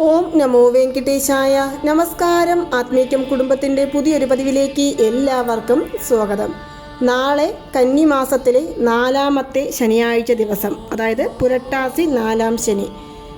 ഓം നമോ വെങ്കിട്ടേശായ. നമസ്കാരം. ആത്മീക്യം കുടുംബത്തിന്റെ പുതിയൊരു പതിവിലേക്ക് എല്ലാവർക്കും സ്വാഗതം. നാളെ കന്നിമാസത്തിലെ നാലാമത്തെ ശനിയാഴ്ച ദിവസം അതായത് പുരട്ടാസി നാലാം ശനി.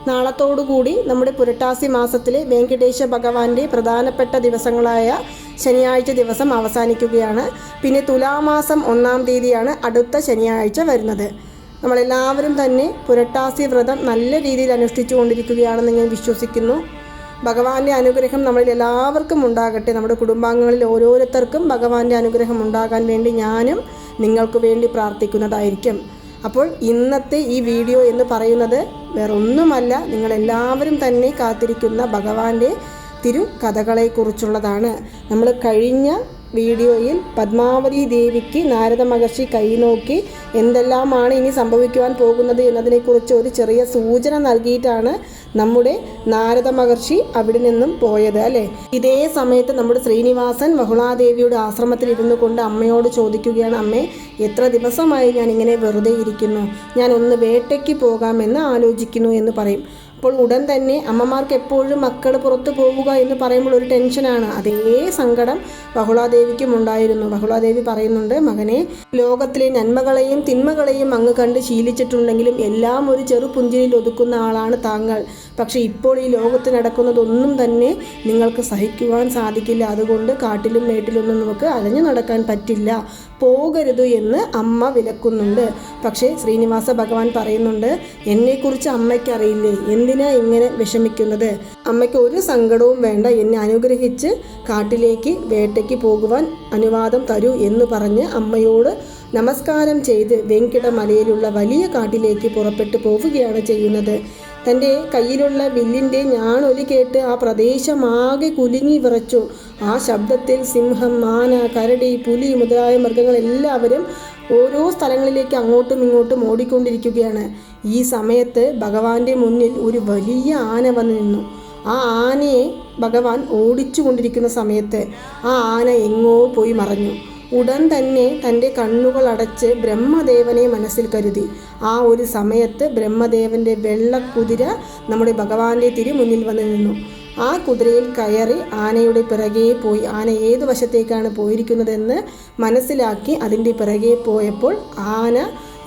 നാളത്തോടുകൂടി നമ്മുടെ പുരട്ടാസി മാസത്തിലെ വെങ്കിടേശ ഭഗവാന്റെ പ്രധാനപ്പെട്ട ദിവസങ്ങളായ ശനിയാഴ്ച ദിവസം അവസാനിക്കുകയാണ്. പിന്നെ തുലാമാസം ഒന്നാം തീയതിയാണ് അടുത്ത ശനിയാഴ്ച വരുന്നത്. നമ്മളെല്ലാവരും തന്നെ പുരട്ടാസി വ്രതം നല്ല രീതിയിൽ അനുഷ്ഠിച്ചു കൊണ്ടിരിക്കുകയാണെന്ന് ഞാൻ വിശ്വസിക്കുന്നു. ഭഗവാന്റെ അനുഗ്രഹം നമ്മളിൽ എല്ലാവർക്കും ഉണ്ടാകട്ടെ. നമ്മുടെ കുടുംബാംഗങ്ങളിൽ ഓരോരുത്തർക്കും ഭഗവാന്റെ അനുഗ്രഹം ഉണ്ടാകാൻ വേണ്ടി ഞാനും നിങ്ങൾക്ക് വേണ്ടി പ്രാർത്ഥിക്കുന്നതായിരിക്കും. അപ്പോൾ ഇന്നത്തെ ഈ വീഡിയോ എന്ന് പറയുന്നത് വേറൊന്നുമല്ല നിങ്ങളെല്ലാവരും തന്നെ കാത്തിരിക്കുന്ന ഭഗവാന്റെ തിരു കഥകളെക്കുറിച്ചുള്ളതാണ് നമ്മൾ കഴിഞ്ഞ വീഡിയോയിൽ പത്മാവതി ദേവിക്ക് നാരദ മഹർഷി കൈനോക്കി എന്തെല്ലാമാണ് ഇനി സംഭവിക്കുവാൻ പോകുന്നത് എന്നതിനെക്കുറിച്ച് ഒരു ചെറിയ സൂചന നൽകിയിട്ടാണ് നമ്മുടെ നാരദ മഹർഷി അവിടെ നിന്നും പോയത് അല്ലേ? ഇതേ സമയത്ത് നമ്മുടെ ശ്രീനിവാസൻ മഹുളാദേവിയുടെ ആശ്രമത്തിൽ ഇരുന്നു കൊണ്ട് അമ്മയോട് ചോദിക്കുകയാണ് അമ്മേ എത്ര ദിവസമായി ഞാൻ ഇങ്ങനെ വെറുതെ ഇരിക്കുന്നു? ഞാൻ ഒന്ന് വേട്ടയ്ക്ക് പോകാമെന്ന് ആലോചിക്കുന്നു എന്ന് പറയും. അപ്പോൾ ഉടൻ തന്നെ അമ്മമാർക്ക് എപ്പോഴും മക്കൾ പുറത്തു പോവുക എന്ന് പറയുമ്പോൾ ഒരു ടെൻഷനാണ്. അതേ സങ്കടം ബഹുളാദേവിക്കും ഉണ്ടായിരുന്നു. ബഹുളാദേവി പറയുന്നുണ്ട് മകനെ ലോകത്തിലെ നന്മകളെയും തിന്മകളെയും അങ്ങ് കണ്ട് ശീലിച്ചിട്ടുണ്ടെങ്കിലും എല്ലാം ഒരു ചെറു പുഞ്ചിരിയിൽ ഒതുക്കുന്ന ആളാണ് താങ്കൾ. പക്ഷേ ഇപ്പോൾ ഈ ലോകത്ത് നടക്കുന്നതൊന്നും തന്നെ നിങ്ങൾക്ക് സഹിക്കുവാൻ സാധിക്കില്ല. അതുകൊണ്ട് കാട്ടിലും മേട്ടിലൊന്നും നമുക്ക് അലഞ്ഞു നടക്കാൻ പറ്റില്ല. പോകരുത് എന്ന് അമ്മ വിലക്കുന്നുണ്ട്. പക്ഷേ ശ്രീനിവാസ ഭഗവാൻ പറയുന്നുണ്ട് എന്നെക്കുറിച്ച് അമ്മയ്ക്കറിയില്ലേ? എന്തിനാ ഇങ്ങനെ വിഷമിക്കുന്നത്? അമ്മയ്ക്ക് ഒരു സങ്കടവും വേണ്ട. എന്നെ അനുഗ്രഹിച്ച് കാട്ടിലേക്ക് വേട്ടയ്ക്ക് പോകുവാൻ അനുവാദം തരൂ എന്ന് പറഞ്ഞ് അമ്മയോട് നമസ്കാരം ചെയ്ത് വെങ്കിടമലയിലുള്ള വലിയ കാട്ടിലേക്ക് പുറപ്പെട്ടു പോവുകയാണ് ചെയ്യുന്നത്. തന്റെ കയ്യിലുള്ള വില്ലിന്റെ ഞാണൊലി കേട്ട് ആ പ്രദേശമാകെ കുലുങ്ങി വിറച്ചു. ആ ശബ്ദത്തിൽ സിംഹം മാന കരടി പുലി മുതലായ മൃഗങ്ങളെല്ലാവരും ഓരോ സ്ഥലങ്ങളിലേക്ക് അങ്ങോട്ടും ഇങ്ങോട്ടും ഓടിക്കൊണ്ടിരിക്കുകയാണ്. ഈ സമയത്ത് ഭഗവാന്റെ മുന്നിൽ ഒരു വലിയ ആന വന്നു നിന്നു. ആ ആനയെ ഭഗവാൻ ഓടിച്ചു കൊണ്ടിരിക്കുന്ന സമയത്ത് ആ ആന എങ്ങോ പോയി മറഞ്ഞു. ഉടൻ തന്നെ തന്റെ കണ്ണുകൾ അടച്ച് ബ്രഹ്മദേവനെ മനസ്സിൽ കരുതി. ആ ഒരു സമയത്ത് ബ്രഹ്മദേവന്റെ വെള്ളക്കുതിര നമ്മുടെ ഭഗവാന്റെ തിരി മുന്നിൽ വന്നു നിന്നു. ആ കുതിരയിൽ കയറി ആനയുടെ പിറകെ പോയി. ആന ഏത് വശത്തേക്കാണ് പോയിരിക്കുന്നതെന്ന് മനസ്സിലാക്കി അതിന്റെ പിറകെ പോയപ്പോൾ ആന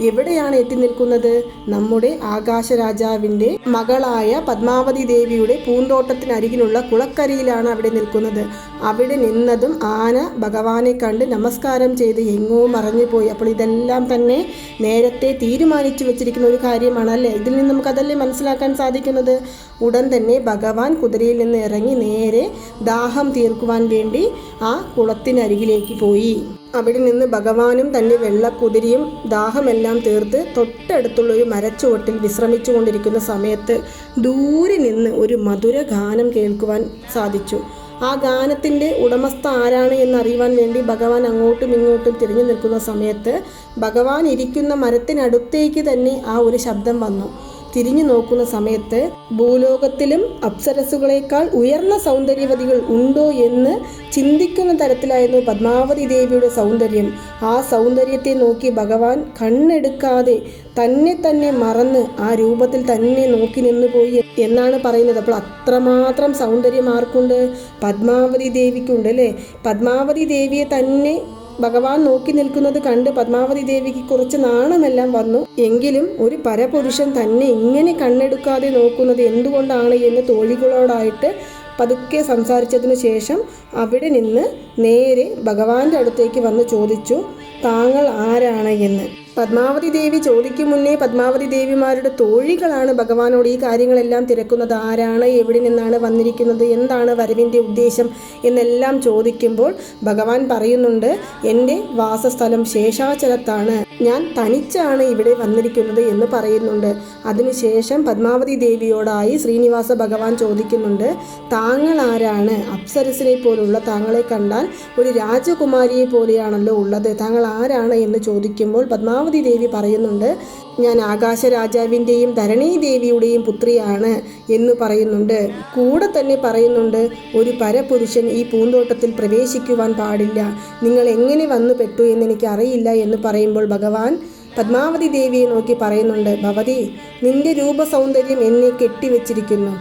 എവിടെയാണ് എത്തി നിൽക്കുന്നത്? നമ്മുടെ ആകാശരാജാവിന്റെ മകളായ പത്മാവതി ദേവിയുടെ പൂന്തോട്ടത്തിനരികിലുള്ള കുളക്കരയിലാണ് അവിടെ നിൽക്കുന്നത്. അവിടെ നിന്നതും ആന ഭഗവാനെ കണ്ട് നമസ്കാരം ചെയ്ത് എങ്ങോ മറഞ്ഞുപോയി അപ്പോൾ ഇതെല്ലാം തന്നെ നേരത്തെ തീരുമാനിച്ചു വെച്ചിരിക്കുന്ന ഒരു കാര്യമാണ് അല്ലേ ഇതിൽ നിന്ന് നമുക്കതല്ലേ മനസ്സിലാക്കാൻ സാധിക്കുന്നത്? ഉടൻ തന്നെ ഭഗവാൻ കുതിരയിൽ നിന്ന് ഇറങ്ങി നേരെ ദാഹം തീർക്കുവാൻ വേണ്ടി ആ കുളത്തിനരികിലേക്ക് പോയി. അവിടെ നിന്ന് ഭഗവാനും തന്റെ വെള്ളക്കുതിരിയും ദാഹമെല്ലാം തീർത്ത് തൊട്ടടുത്തുള്ള ഒരു മരച്ചുവട്ടിൽ വിശ്രമിച്ചു കൊണ്ടിരിക്കുന്ന സമയത്ത് ദൂരെ നിന്ന് ഒരു മധുര ഗാനം കേൾക്കുവാൻ സാധിച്ചു. ആ ഗാനത്തിന്റെ ഉടമസ്ഥ ആരാണ് എന്നറിയുവാൻ വേണ്ടി ഭഗവാൻ അങ്ങോട്ടും ഇങ്ങോട്ടും തിരിഞ്ഞു നിൽക്കുന്ന സമയത്ത് ഭഗവാൻ ഇരിക്കുന്ന മരത്തിനടുത്തേക്ക് തന്നെ ആ ഒരു ശബ്ദം വന്നു. തിരിഞ്ഞു നോക്കുന്ന സമയത്ത് ഭൂലോകത്തിലും അപ്സരസുകളേക്കാൾ ഉയർന്ന സൗന്ദര്യവതികൾ ഉണ്ടോ എന്ന് ചിന്തിക്കുന്ന തരത്തിലായിരുന്നു പത്മാവതി ദേവിയുടെ സൗന്ദര്യം. ആ സൗന്ദര്യത്തെ നോക്കി ഭഗവാൻ കണ്ണെടുക്കാതെ തന്നെ തന്നെ മറന്ന് ആ രൂപത്തിൽ തന്നെ നോക്കി നിന്നുപോയി എന്നാണ് പറയുന്നത്. അപ്പോൾ അത്രമാത്രം സൗന്ദര്യം ആർക്കുണ്ട്? പത്മാവതി ദേവിക്കുണ്ട് അല്ലേ? പത്മാവതി ദേവിയെ തന്നെ ഭഗവാൻ നോക്കി നിൽക്കുന്നത് കണ്ട് പത്മാവതി ദേവിക്ക് കുറച്ച് നാണമെല്ലാം വന്നു. എങ്കിലും ഒരു പരപുരുഷൻ തന്നെ ഇങ്ങനെ കണ്ണെടുക്കാതെ നോക്കുന്നത് എന്തുകൊണ്ടാണ് എന്ന് തോഴികളോടായിട്ട് പതുക്കെ സംസാരിച്ചതിനു ശേഷം അവിടെ നിന്ന് നേരെ ഭഗവാന്റെ അടുത്തേക്ക് വന്ന് ചോദിച്ചു താങ്കൾ ആരാണ് എന്ന്? പത്മാവതി ദേവി ചോദിക്കും മുന്നേ പത്മാവതി ദേവിമാരുടെ തോഴികളാണ് ഭഗവാനോട് ഈ കാര്യങ്ങളെല്ലാം തിരക്കുന്നത്. ആരാണ് എവിടെ നിന്നാണ് വന്നിരിക്കുന്നത് എന്താണ് വരവിന്റെ ഉദ്ദേശം എന്നെല്ലാം ചോദിക്കുമ്പോൾ ഭഗവാൻ പറയുന്നുണ്ട് എന്റെ വാസസ്ഥലം ശേഷാചലത്താണ്. ഞാൻ തനിച്ചാണ് ഇവിടെ വന്നിരിക്കുന്നത് എന്ന് പറയുന്നുണ്ട്. അതിനുശേഷം പത്മാവതി ദേവിയോടായി ശ്രീനിവാസ ഭഗവാൻ ചോദിക്കുന്നുണ്ട് താങ്കൾ ആരാണ്? അപ്സരസിനെ പോലുള്ള താങ്കളെ കണ്ടാൽ ഒരു രാജകുമാരിയെ പോലെയാണല്ലോ ഉള്ളത്. താങ്കൾ ആരാണ്? എന്ന് ചോദിക്കുമ്പോൾ പത്മാവതി ദേവി പറയുന്നുണ്ട് ഞാൻ ആകാശരാജാവിന്റെയും ധരണീ ദേവിയുടെയും പുത്രിയാണ് എന്ന് പറയുന്നുണ്ട്. കൂടെ തന്നെ പറയുന്നുണ്ട് ഒരു പരപുരുഷൻ ഈ പൂന്തോട്ടത്തിൽ പ്രവേശിക്കുവാൻ പാടില്ല. നിങ്ങൾ എങ്ങനെ വന്നു പെട്ടു എന്ന് എനിക്ക് അറിയില്ല എന്ന് പറയുമ്പോൾ ഭഗവാൻ പത്മാവതി ദേവിയെ നോക്കി പറയുന്നുണ്ട് ഭവതി നിന്റെ രൂപസൗന്ദര്യം എന്നെ കെട്ടിവെച്ചിരിക്കുന്നു.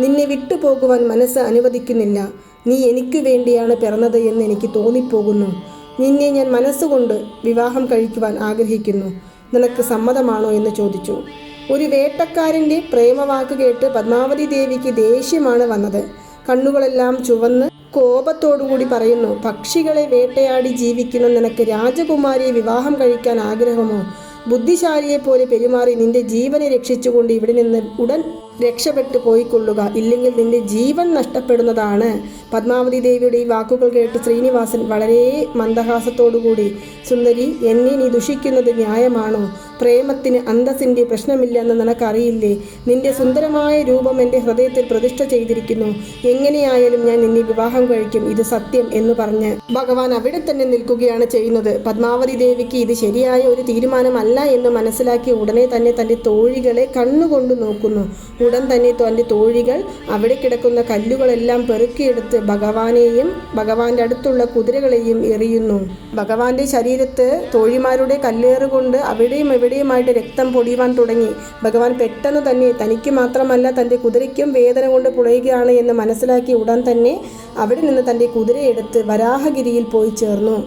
നിന്നെ വിട്ടുപോകുവാൻ മനസ്സ് അനുവദിക്കുന്നില്ല. നീ എനിക്ക് വേണ്ടിയാണ് പിറന്നത് എന്ന് എനിക്ക് തോന്നിപ്പോകുന്നു. നിന്നെ ഞാൻ മനസ്സുകൊണ്ട് വിവാഹം കഴിക്കുവാൻ ആഗ്രഹിക്കുന്നു. നിനക്ക് സമ്മതമാണോ എന്ന് ചോദിച്ചു. ഒരു വേട്ടക്കാരന്റെ പ്രേമവാക്ക് കേട്ട് പത്മാവതി ദേവിക്ക് ദേഷ്യമാണ് വന്നത്. കണ്ണുകളെല്ലാം ചുവന്ന് കോപത്തോടുകൂടി പറയുന്നു പക്ഷികളെ വേട്ടയാടി ജീവിക്കുന്ന നിനക്ക് രാജകുമാരിയെ വിവാഹം കഴിക്കാൻ ആഗ്രഹമോ? ബുദ്ധിശാലിയെ പോലെ പെരുമാറി നിന്റെ ജീവനെ രക്ഷിച്ചുകൊണ്ട് ഇവിടെ നിന്ന് ഉടൻ രക്ഷപ്പെട്ടു പോയിക്കൊള്ളുക. ഇല്ലെങ്കിൽ നിന്റെ ജീവൻ നഷ്ടപ്പെടുന്നതാണ്. പത്മാവതി ദേവിയുടെ ഈ വാക്കുകൾ കേട്ട് ശ്രീനിവാസൻ വളരെ മന്ദഹാസത്തോടുകൂടി സുന്ദരി എന്നെ നീ ദുഷിക്കുന്നത് ന്യായമാണോ? പ്രേമത്തിന് അന്തസ്സിന്റെ പ്രശ്നമില്ലെന്ന് നിനക്കറിയില്ലേ? നിന്റെ സുന്ദരമായ രൂപം എന്റെ ഹൃദയത്തിൽ പ്രതിഷ്ഠ ചെയ്തിരിക്കുന്നു. എങ്ങനെയായാലും ഞാൻ നിന്നെ വിവാഹം കഴിക്കും. ഇത് സത്യം എന്ന് പറഞ്ഞ് ഭഗവാൻ അവിടെ തന്നെ നിൽക്കുകയാണ് ചെയ്യുന്നത്. പത്മാവതി ദേവിക്ക് ഇത് ശരിയായ ഒരു തീരുമാനമല്ല എന്ന് മനസ്സിലാക്കി ഉടനെ തന്നെ തന്റെ തോഴികളെ കണ്ണുകൊണ്ട് നോക്കുന്നു. ഉടൻ തന്നെ തന്റെ തോഴികൾ അവിടെ കിടക്കുന്ന കല്ലുകളെല്ലാം പെറുക്കിയെടുത്ത് ഭഗവാനെയും ഭഗവാന്റെ അടുത്തുള്ള കുതിരകളെയും എറിയുന്നു. ഭഗവാന്റെ ശരീരത്ത് തോഴിമാരുടെ കല്ലേറുകൊണ്ട് അവിടെയും എവിടെയുമായിട്ട് രക്തം പൊടിയുവാൻ തുടങ്ങി. ഭഗവാൻ പെട്ടെന്ന് തന്നെ തനിക്ക് മാത്രമല്ല തന്റെ കുതിരയ്ക്കും വേദന കൊണ്ട് പുളയുകയാണ് എന്ന് മനസ്സിലാക്കി ഉടൻ തന്നെ അവിടെ നിന്ന് തന്റെ കുതിരയെടുത്ത് വരാഹഗിരിയിൽ പോയി ചേർന്നു.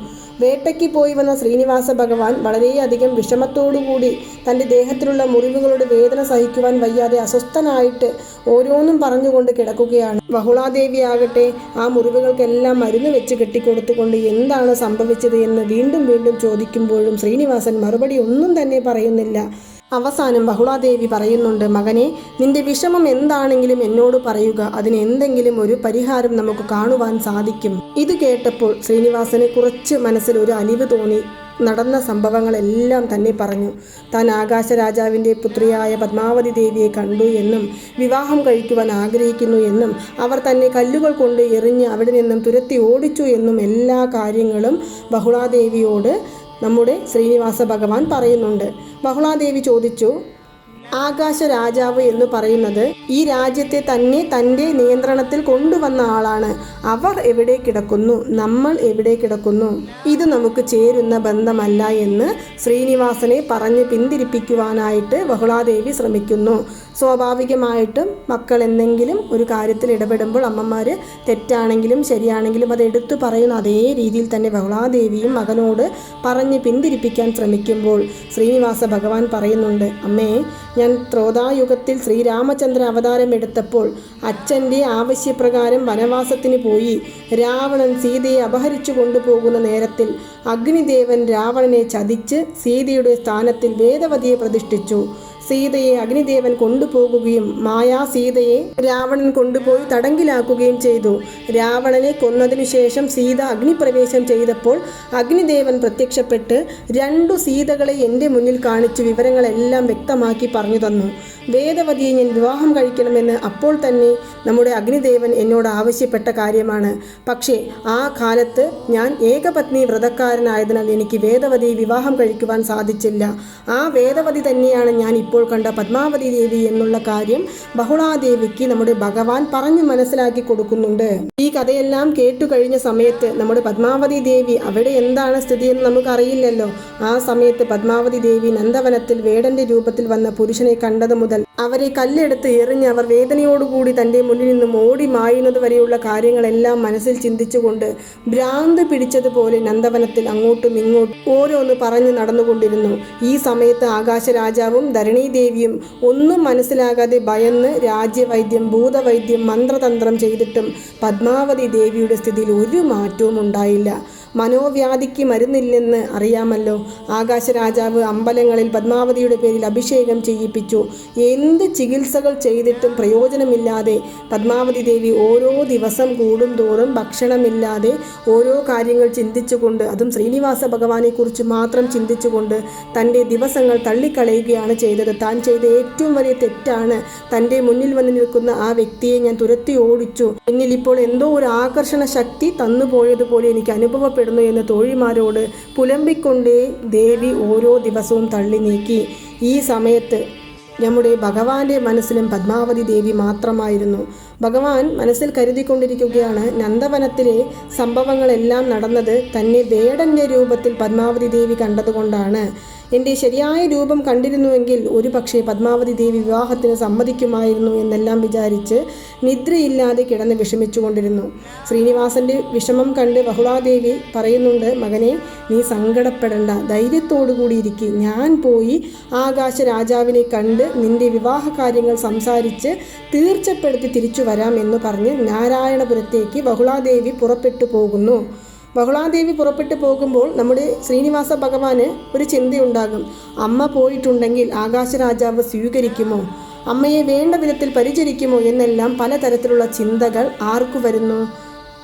വേട്ടയ്ക്ക് പോയി വന്ന ശ്രീനിവാസ ഭഗവാൻ വളരെയധികം വിഷമത്തോടുകൂടി തന്റെ ദേഹത്തിലുള്ള മുറിവുകളുടെ വേദന സഹിക്കുവാൻ വയ്യാതെ അസ്വസ്ഥനായിട്ട് ഓരോന്നും പറഞ്ഞുകൊണ്ട് കിടക്കുകയാണ്. വഹുളാദേവി ആകട്ടെ ആ മുറിവുകൾക്കെല്ലാം മരുന്ന് വെച്ച് കെട്ടിക്കൊടുത്തുകൊണ്ട് എന്താണ് സംഭവിച്ചത് എന്ന് വീണ്ടും വീണ്ടും ചോദിക്കുമ്പോഴും ശ്രീനിവാസൻ മറുപടി ഒന്നും തന്നെ പറയുന്നില്ല. അവസാനം ബഹുളാദേവി പറയുന്നുണ്ട് മകനെ നിന്റെ വിഷമം എന്താണെങ്കിലും എന്നോട് പറയുക. അതിന് എന്തെങ്കിലും ഒരു പരിഹാരം നമുക്ക് കാണുവാൻ സാധിക്കും. ഇത് കേട്ടപ്പോൾ ശ്രീനിവാസന് കുറച്ച് മനസ്സിൽ ഒരു അലിവ് തോന്നി. നടന്ന സംഭവങ്ങളെല്ലാം തന്നെ പറഞ്ഞു. താൻ ആകാശരാജാവിന്റെ പുത്രിയായ പത്മാവതി ദേവിയെ കണ്ടു എന്നും വിവാഹം കഴിക്കുവാൻ ആഗ്രഹിക്കുന്നു എന്നും അവർ തന്നെ കല്ലുകൾ കൊണ്ട് എറിഞ്ഞ് അവിടെ നിന്നും തുരത്തി ഓടിച്ചു എന്നും എല്ലാ കാര്യങ്ങളും ബഹുളാദേവിയോട് നമ്മുടെ ശ്രീനിവാസ ഭഗവാൻ പറയുന്നുണ്ട്. ബഹുളാദേവി ചോദിച്ചു ആകാശ രാജാവ് എന്ന് പറയുന്നത് ഈ രാജ്യത്തെ തന്നെ തന്റെ നിയന്ത്രണത്തിൽ കൊണ്ടുവന്ന ആളാണ്. അവർ എവിടെ കിടക്കുന്നു? നമ്മൾ എവിടെ കിടക്കുന്നു? ഇത് നമുക്ക് ചേരുന്ന ബന്ധമല്ല എന്ന് ശ്രീനിവാസനെ പറഞ്ഞ് പിന്തിരിപ്പിക്കുവാനായിട്ട് ബഹുളാദേവി ശ്രമിക്കുന്നു. സ്വാഭാവികമായിട്ടും മക്കൾ എന്തെങ്കിലും ഒരു കാര്യത്തിൽ ഇടപെടുമ്പോൾ അമ്മമാർ തെറ്റാണെങ്കിലും ശരിയാണെങ്കിലും അത് എടുത്തു പറയുന്ന അതേ രീതിയിൽ തന്നെ ബഹുളാദേവിയും മകനോട് പറഞ്ഞ് പിന്തിരിപ്പിക്കാൻ ശ്രമിക്കുമ്പോൾ ശ്രീനിവാസ ഭഗവാൻ പറയുന്നുണ്ട് അമ്മേ ഞാൻ ത്രോതായുഗത്തിൽ ശ്രീരാമചന്ദ്ര അവതാരം എടുത്തപ്പോൾ അച്ഛന്റെ ആവശ്യപ്രകാരം വനവാസത്തിന് പോയി രാവണൻ സീതയെ അപഹരിച്ചു കൊണ്ടുപോകുന്ന നേരത്തിൽ അഗ്നിദേവൻ രാവണനെ ചതിച്ച് സീതയുടെ സ്ഥാനത്തിൽ വേദവതിയെ പ്രതിഷ്ഠിച്ചു. സീതയെ അഗ്നിദേവൻ കൊണ്ടുപോകുകയും മായാ സീതയെ രാവണൻ കൊണ്ടുപോയി തടങ്കിലാക്കുകയും ചെയ്തു. രാവണനെ കൊന്നതിനു ശേഷം സീത അഗ്നിപ്രവേശം ചെയ്തപ്പോൾ അഗ്നിദേവൻ പ്രത്യക്ഷപ്പെട്ട് രണ്ടു സീതകളെ എന്റെ മുന്നിൽ കാണിച്ചു വിവരങ്ങളെല്ലാം വ്യക്തമാക്കി പറഞ്ഞു തന്നു. വേദവതിയെ ഞാൻ വിവാഹം കഴിക്കണമെന്ന് അപ്പോൾ തന്നെ നമ്മുടെ അഗ്നിദേവൻ എന്നോട് ആവശ്യപ്പെട്ട കാര്യമാണ്. പക്ഷേ ആ കാലത്ത് ഞാൻ ഏകപത്നി വ്രതക്കാരനായതിനാൽ എനിക്ക് വേദവതിയെ വിവാഹം കഴിക്കുവാൻ സാധിച്ചില്ല. ആ വേദവതി തന്നെയാണ് ഞാൻ ഇപ്പോൾ കണ്ട പത്മാവതി ദേവി എന്നുള്ള കാര്യം ബഹുളാദേവിക്ക് നമ്മുടെ ഭഗവാൻ പറഞ്ഞു മനസ്സിലാക്കി കൊടുക്കുന്നുണ്ട്. ഈ കഥയെല്ലാം കേട്ടു കഴിഞ്ഞ സമയത്ത് നമ്മുടെ പത്മാവതി ദേവി അവിടെ എന്താണ് സ്ഥിതി എന്ന് നമുക്കറിയില്ലല്ലോ. ആ സമയത്ത് പത്മാവതി ദേവി നന്ദവനത്തിൽ വേടന്റെ രൂപത്തിൽ വന്ന പുരുഷനെ കണ്ടത് മുതൽ അവരെ കല്ലെടുത്ത് എറിഞ്ഞ് അവർ വേദനയോടുകൂടി തന്റെ മുന്നിൽ നിന്നും ഓടി മായുന്നത് വരെയുള്ള കാര്യങ്ങളെല്ലാം മനസ്സിൽ ചിന്തിച്ചുകൊണ്ട് ഭ്രാന്ത് പിടിച്ചതുപോലെ നന്ദവനത്തിൽ അങ്ങോട്ടും ഇങ്ങോട്ടും ഓരോന്ന് പറഞ്ഞു നടന്നുകൊണ്ടിരുന്നു. ഈ സമയത്ത് ആകാശരാജാവും ധരണീദേവിയും ഒന്നും മനസ്സിലാകാതെ ഭയന്ന് രാജ്യവൈദ്യം ഭൂതവൈദ്യം മന്ത്രതന്ത്രം ചെയ്തിട്ടും പത്മാവതി ദേവിയുടെ സ്ഥിതിയിൽ ഒരു മാറ്റവും ഉണ്ടായില്ല. മനോവ്യാധിക്ക് മരുന്നില്ലെന്ന് അറിയാമല്ലോ. ആകാശരാജാവ് അമ്പലങ്ങളിൽ പത്മാവതിയുടെ പേരിൽ അഭിഷേകം ചെയ്യിപ്പിച്ചു. എന്ത് ചികിത്സകൾ ചെയ്തിട്ടും പ്രയോജനമില്ലാതെ പത്മാവതി ദേവി ഓരോ ദിവസം കൂടും തോറും ഭക്ഷണമില്ലാതെ ഓരോ കാര്യങ്ങൾ ചിന്തിച്ചുകൊണ്ട് അതും ശ്രീനിവാസ ഭഗവാനെക്കുറിച്ച് മാത്രം ചിന്തിച്ചുകൊണ്ട് തന്റെ ദിവസങ്ങൾ തള്ളിക്കളയുകയാണ് ചെയ്തത്. താൻ ചെയ്ത ഏറ്റവും വലിയ തെറ്റാണ് തന്റെ മുന്നിൽ വന്ന് നിൽക്കുന്ന ആ വ്യക്തിയെ ഞാൻ തുരത്തി ഓടിച്ചു. എന്നിൽ ഇപ്പോൾ എന്തോ ഒരു ആകർഷണ ശക്തി തന്നുപോയതുപോലെ എനിക്ക് അനുഭവപ്പെടുന്നു എന്ന് തോഴിമാരോട് പുലമ്പിക്കൊണ്ടേ ദേവി ഓരോ ദിവസവും തള്ളി നീക്കി. ഈ സമയത്ത് നമ്മുടെ ഭഗവാന്റെ മനസ്സിലും പത്മാവതി ദേവി മാത്രമായിരുന്നു. ഭഗവാൻ മനസ്സിൽ കരുതിക്കൊണ്ടിരിക്കുകയാണ് നന്ദവനത്തിലെ സംഭവങ്ങളെല്ലാം നടന്നത് തന്നെ വേടന്റെ രൂപത്തിൽ പത്മാവതി ദേവി കണ്ടതുകൊണ്ടാണ്. എന്റെ ശരിയായ രൂപം കണ്ടിരുന്നുവെങ്കിൽ ഒരു പക്ഷേ പത്മാവതി ദേവി വിവാഹത്തിന് സമ്മതിക്കുമായിരുന്നു എന്നെല്ലാം വിചാരിച്ച് നിദ്രയില്ലാതെ കിടന്ന് വിഷമിച്ചുകൊണ്ടിരുന്നു. ശ്രീനിവാസന്റെ വിഷമം കണ്ട് ബഹുളാദേവി പറയുന്നുണ്ട് മകനെ നീ സങ്കടപ്പെടണ്ട. ധൈര്യത്തോടു കൂടി ഇരിക്കും. ഞാൻ പോയി ആകാശ രാജാവിനെ കണ്ട് നിന്റെ വിവാഹ കാര്യങ്ങൾ സംസാരിച്ച് തീർച്ചപ്പെടുത്തി തിരിച്ചു വരാം എന്ന് പറഞ്ഞ് നാരായണപുരത്തേക്ക് ബഹുളാദേവി പുറപ്പെട്ടു പോകുന്നു. ബഹുളാദേവി പുറപ്പെട്ടു പോകുമ്പോൾ നമ്മുടെ ശ്രീനിവാസ ഭഗവാന് ഒരു ചിന്തയുണ്ടാകും. അമ്മ പോയിട്ടുണ്ടെങ്കിൽ ആകാശരാജാവ് സ്വീകരിക്കുമോ? അമ്മയെ വേണ്ട വിധത്തിൽ പരിചരിക്കുമോ എന്നെല്ലാം പലതരത്തിലുള്ള ചിന്തകൾ ആർക്കു വരുന്നു?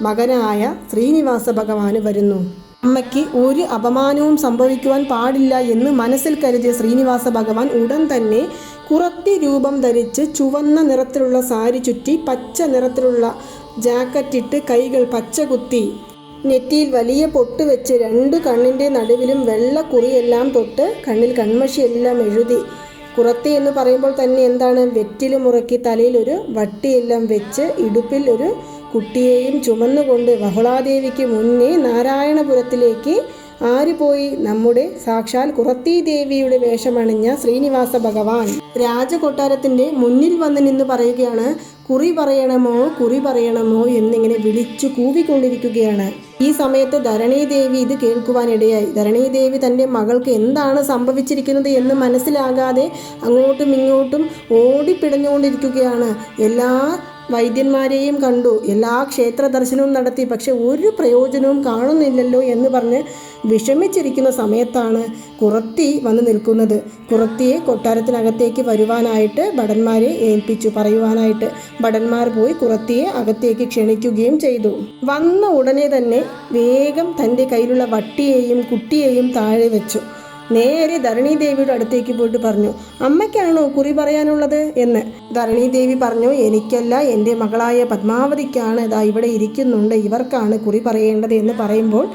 മകനായ ശ്രീനിവാസ ഭഗവാന് വരുന്നു. അമ്മയ്ക്ക് ഒരു അപമാനവും സംഭവിക്കുവാൻ പാടില്ല എന്ന് മനസ്സിൽ കരുതിയ ശ്രീനിവാസ ഭഗവാൻ ഉടൻ തന്നെ കുറത്തി രൂപം ധരിച്ച് ചുവന്ന നിറത്തിലുള്ള സാരി ചുറ്റി പച്ച നിറത്തിലുള്ള ജാക്കറ്റിട്ട് കൈകൾ പച്ച കുത്തി നെറ്റിയിൽ വലിയ പൊട്ട് വെച്ച് രണ്ട് കണ്ണിന്റെ നടുവിലും വെള്ള കുറിയെല്ലാം തൊട്ട് കണ്ണിൽ കൺമഷിയെല്ലാം എഴുതി. കുറത്തി എന്ന് പറയുമ്പോൾ തന്നെ എന്താണ്? വെറ്റിൽ മുറക്കി തലയിൽ ഒരു വട്ടിയെല്ലാം വെച്ച് ഇടുപ്പിൽ ഒരു കുട്ടിയെയും ചുമന്നുകൊണ്ട് ബഹുളാദേവിക്ക് മുന്നേ നാരായണപുരത്തിലേക്ക് ആര് പോയി നമ്മുടെ സാക്ഷാൽ കുറത്തി ദേവിയുടെ വേഷമണിഞ്ഞ ശ്രീനിവാസ ഭഗവാൻ. രാജകൊട്ടാരത്തിന്റെ മുന്നിൽ വന്ന് നിന്ന് പറയുകയാണ് കുറി പറയണമോ കുറി പറയണമോ എന്നിങ്ങനെ വിളിച്ചു കൂവിക്കൊണ്ടിരിക്കുകയാണ്. ഈ സമയത്ത് ധരണീദേവി ഇത് കേൾക്കുവാനിടയായി. ധരണീദേവി തന്റെ മകൾക്ക് എന്താണ് സംഭവിച്ചിരിക്കുന്നത് എന്ന് മനസ്സിലാകാതെ അങ്ങോട്ടും ഇങ്ങോട്ടും ഓടിപ്പിടഞ്ഞുകൊണ്ടിരിക്കുകയാണ്. എല്ലാ വൈദ്യന്മാരെയും കണ്ടു. എല്ലാ ക്ഷേത്ര ദർശനവും നടത്തി. പക്ഷെ ഒരു പ്രയോജനവും കാണുന്നില്ലല്ലോ എന്ന് പറഞ്ഞ് വിഷമിച്ചിരിക്കുന്ന സമയത്താണ് കുറത്തി വന്ന് നിൽക്കുന്നത്. കുറത്തിയെ കൊട്ടാരത്തിനകത്തേക്ക് വരുവാനായിട്ട് ഭടന്മാരെ ഏൽപ്പിച്ചു. പറയുവാനായിട്ട് ഭടന്മാർ പോയി കുറത്തിയെ അകത്തേക്ക് ക്ഷണിക്കുകയും ചെയ്തു. വന്ന ഉടനെ തന്നെ വേഗം തന്റെ കയ്യിലുള്ള വട്ടിയെയും കുട്ടിയെയും താഴെ വെച്ചു. നേരെ ധരണീദേവിയുടെ അടുത്തേക്ക് പോയിട്ട് പറഞ്ഞു അമ്മയ്ക്കാണോ കുറി പറയാനുള്ളത്? എന്ന്. ധരണീദേവി പറഞ്ഞു എനിക്കല്ല എന്റെ മകളായ പത്മാവതിക്കാണ് ഇതാ ഇവിടെ ഇരിക്കുന്നുണ്ട് ഇവർക്കാണ് കുറി പറയേണ്ടത് എന്ന് പറയുമ്പോൾ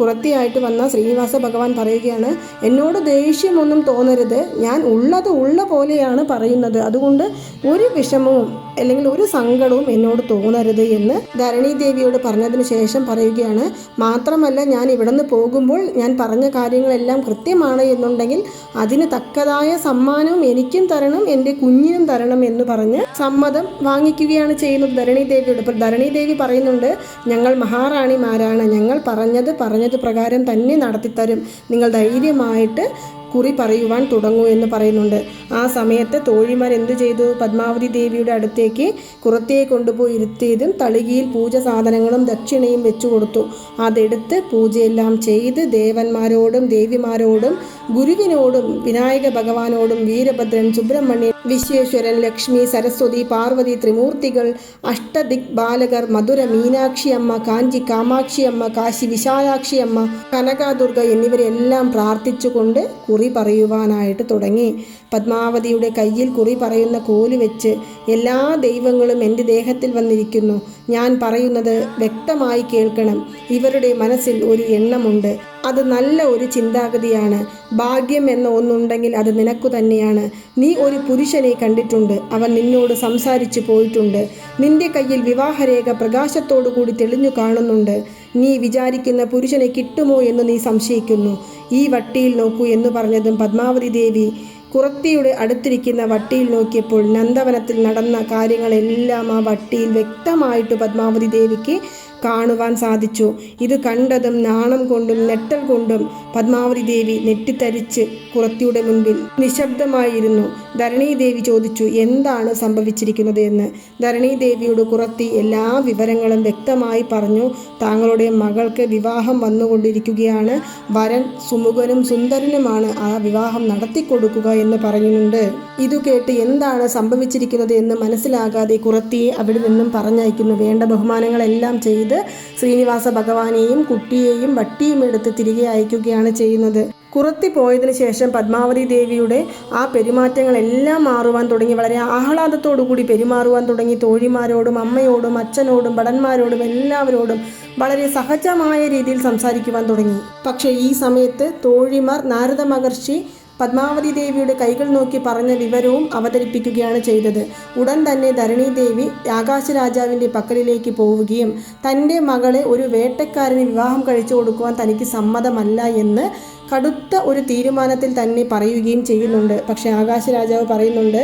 കുറത്തിയായിട്ട് വന്ന ശ്രീനിവാസ ഭഗവാൻ പറയുകയാണ് എന്നോട് ദേഷ്യമൊന്നും തോന്നരുത്. ഞാൻ ഉള്ളത് ഉള്ള പോലെയാണ് പറയുന്നത്. അതുകൊണ്ട് ഒരു വിഷമവും അല്ലെങ്കിൽ ഒരു സങ്കടവും എന്നോട് തോന്നരുത് എന്ന് ധരണി ദേവിയോട് പറഞ്ഞതിന് ശേഷം പറയുകയാണ് മാത്രമല്ല ഞാൻ ഇവിടെ നിന്ന് പോകുമ്പോൾ ഞാൻ പറഞ്ഞ കാര്യങ്ങളെല്ലാം കൃത്യമാണ് എന്നുണ്ടെങ്കിൽ അതിന് തക്കതായ സമ്മാനവും എനിക്കും തരണം എന്റെ കുഞ്ഞിനും തരണം എന്ന് പറഞ്ഞ് സമ്മതം വാങ്ങിക്കുകയാണ് ചെയ്യുന്നത് ധരണി ദേവിയോട്. ഇപ്പോൾ ധരണി ദേവി പറയുന്നുണ്ട് ഞങ്ങൾ മഹാറാണിമാരാണ്. ഞങ്ങൾ പറഞ്ഞത് പറഞ്ഞത് പ്രകാരം തന്നെ നടത്തിത്തരും. നിങ്ങൾ ധൈര്യമായിട്ട് കുറി പറയുവാൻ തുടങ്ങൂ എന്ന് പറയുന്നുണ്ട്. ആ സമയത്ത് തോഴിമാർ എന്തു ചെയ്തു? പത്മാവതി ദേവിയുടെ അടുത്തേക്ക് കുറത്തിയെ കൊണ്ടുപോയി ഇരുത്തിയതും തളികയിൽ പൂജ സാധനങ്ങളും ദക്ഷിണയും വെച്ചു കൊടുത്തു. അതെടുത്ത് പൂജയെല്ലാം ചെയ്ത് ദേവന്മാരോടും ദേവിമാരോടും ഗുരുവിനോടും വിനായക ഭഗവാനോടും വീരഭദ്രൻ സുബ്രഹ്മണ്യൻ വിശ്വേശ്വരൻ ലക്ഷ്മി സരസ്വതി പാർവതി ത്രിമൂർത്തികൾ അഷ്ടദിക് ബാലകർ മധുര മീനാക്ഷി അമ്മ കാഞ്ചി കാമാക്ഷി അമ്മ കാശി വിശാലാക്ഷി അമ്മ കനകാദുർഗ എന്നിവരെല്ലാം പ്രാർത്ഥിച്ചുകൊണ്ട് കുറി പറയുവാനായിട്ട് തുടങ്ങി. പത്മാവതിയുടെ കയ്യിൽ കുറി പറയുന്ന കോൽ വെച്ച് എല്ലാ ദൈവങ്ങളും എന്റെ ദേഹത്തിൽ വന്നിരിക്കുന്നു. ഞാൻ പറയുന്നത് വ്യക്തമായി കേൾക്കണം. ഇവരുടെ മനസ്സിൽ ഒരു എണ്ണമുണ്ട്. അത് നല്ല ഒരു ചിന്താഗതിയാണ്. ഭാഗ്യം എന്ന ഒന്നുണ്ടെങ്കിൽ അത് നിനക്കു തന്നെയാണ്. നീ ഒരു പുരുഷനെ കണ്ടിട്ടുണ്ട്. അവൻ നിന്നോട് സംസാരിച്ചു പോയിട്ടുണ്ട്. നിന്റെ കയ്യിൽ വിവാഹരേഖ പ്രകാശത്തോടു കൂടി തെളിഞ്ഞു കാണുന്നുണ്ട്. നീ വിചാരിക്കുന്ന പുരുഷനെ കിട്ടുമോ എന്ന് നീ സംശയിക്കുന്നു. ഈ വട്ടിയിൽ നോക്കൂ എന്ന് പറഞ്ഞതും പത്മാവതി ദേവി കുറത്തിയുടെ അടുത്തിരിക്കുന്ന വട്ടിയിൽ നോക്കിയപ്പോൾ നന്ദവനത്തിൽ നടന്ന കാര്യങ്ങളെല്ലാം ആ വട്ടിയിൽ വ്യക്തമായിട്ട് പത്മാവതി ദേവിക്ക് കാണുവാൻ സാധിച്ചു. ഇത് കണ്ടതും നാണം കൊണ്ടും നെട്ടൽ കൊണ്ടും പത്മാവതി ദേവി നെറ്റിത്തരിച്ച് കുറത്തിയുടെ മുൻപിൽ നിശബ്ദമായിരുന്നു. ധരണീദേവി ചോദിച്ചു എന്താണ് സംഭവിച്ചിരിക്കുന്നത് എന്ന്? ധരണീദേവിയോട് കുറത്തി എല്ലാ വിവരങ്ങളും വ്യക്തമായി പറഞ്ഞു താങ്കളുടെ മകൾക്ക് വിവാഹം വന്നുകൊണ്ടിരിക്കുകയാണ്. വരൻ സുമുഖനും സുന്ദരനുമാണ് ആ വിവാഹം നടത്തിക്കൊടുക്കുക എന്ന് പറയുന്നുണ്ട് ഇതു കേട്ട് എന്താണ് സംഭവിച്ചിരിക്കുന്നത് എന്ന് മനസ്സിലാകാതെ കുറത്തിയെ അവിടെ നിന്നും പറഞ്ഞയക്കുന്നു. വേണ്ട ബഹുമാനങ്ങളെല്ലാം ചെയ്ത് ശ്രീനിവാസ ഭഗവാനെയും കുട്ടിയെയും വട്ടിയും എടുത്ത് തിരികെ അയക്കുകയാണ് ചെയ്യുന്നത്. കുറത്തി പോയതിനു ശേഷം പത്മാവതി ദേവിയുടെ ആ പെരുമാറ്റങ്ങളെല്ലാം മാറുവാൻ തുടങ്ങി. വളരെ ആഹ്ലാദത്തോടു കൂടി പെരുമാറുവാൻ തുടങ്ങി. തോഴിമാരോടും അമ്മയോടും അച്ഛനോടും ഭടന്മാരോടും എല്ലാവരോടും വളരെ സഹജമായ രീതിയിൽ സംസാരിക്കുവാൻ തുടങ്ങി. പക്ഷേ ഈ സമയത്ത് തോഴിമാർ നാരദ മഹർഷി പത്മാവതി ദേവിയുടെ കൈകൾ നോക്കി പറഞ്ഞ വിവരവും അവതരിപ്പിക്കുകയാണ് ചെയ്തത്. ഉടൻ തന്നെ ധരണി ദേവി ആകാശരാജാവിന്റെ പക്കലിലേക്ക് പോവുകയും തന്റെ മകളെ ഒരു വേട്ടക്കാരന് വിവാഹം കഴിച്ചു കൊടുക്കുവാൻ തനിക്ക് സമ്മതമല്ല എന്ന് കടുത്ത ഒരു തീരുമാനത്തിൽ തന്നെ പറയുകയും ചെയ്യുന്നുണ്ട്. പക്ഷേ ആകാശരാജാവ് പറയുന്നുണ്ട്